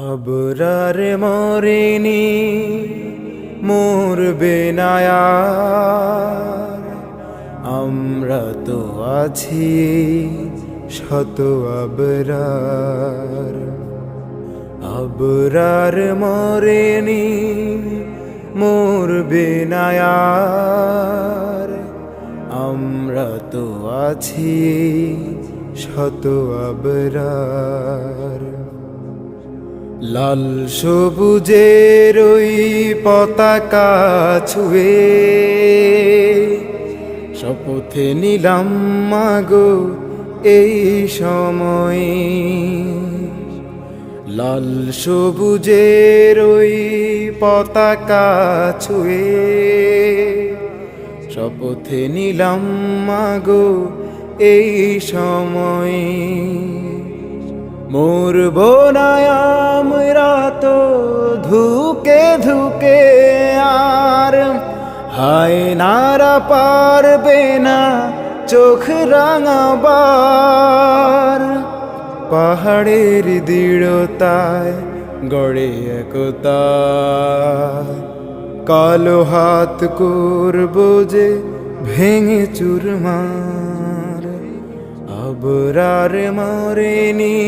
আবরার মরেনি মোর বেনায়ার আমরা তো আছি শত আবরার। আবরার মরেনি মোর বেনায়ার আমরা তো আছি শত আবরার। লাল সবুজের ওই পতাকা ছুঁয়ে। শপথে নিলাম, মাগো, এই সময়। লাল সবুজের ওই পতাকা ছুঁয়ে। শপথে নিলাম, মাগো, এই সময়। মোর বোনায়ামরা তো ধুকে ধুকে আর হায় নারা পারবে না চোখ রাঙাবার পাহাড়ের দৃঢ়তায় গড়ে একতা কালো হাত করব যে ভেঙে চুরমার আবরার মরেনি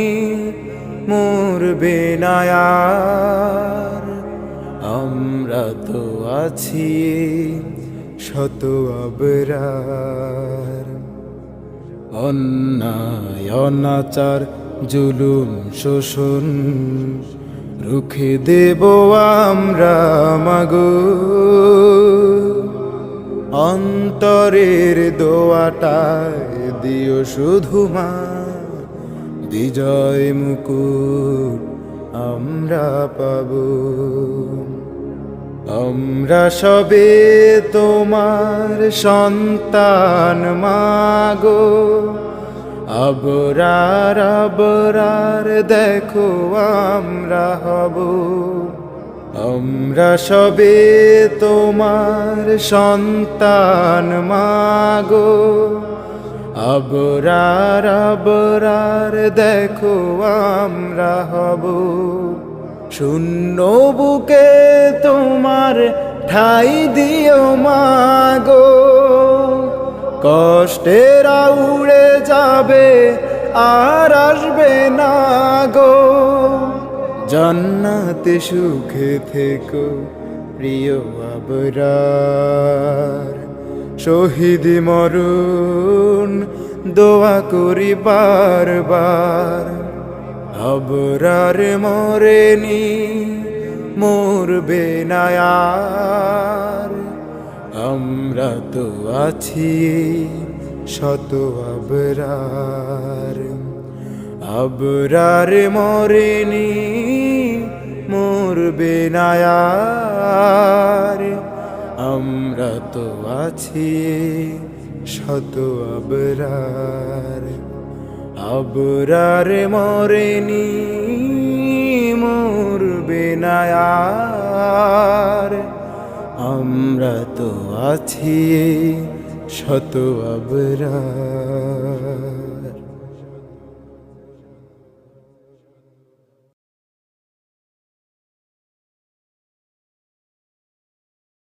মোর বেনায়ার আমরা তো আছি শত আবরার। অন্যায়, অনাচার, জুলুম, শোষণ, রুখে দেব আমরা মাগো। অন্তরের দোয়াটায় দিও শুধু মা। বিজয় মুকুট আমরা পাব। আমরা সবে তোমার সন্তান মাগো। আবরার আবরার দেখো আমরা হব। আমরা সবে তোমার সন্তান মাগো আবরার আবরার দেখো আমরা হব। শূন্য বুকে তোমার ঠাই দিও মাগো কষ্টেরা উড়ে যাবে আর আসবে না গো। জান্নাতে সুখে থেকো, প্রিয় আবরার। শহীদ মরুন দোয়া করি বারবার। আবরার মোর বেনায়ার আমরা তো আছি শত আবরার। আবরার মরেনি মোর বেনায়ার আমরা তো আছি শত আবরার। আবরার মরেনি মোর বেনায়ার আমরা তো আছি শত আবরার।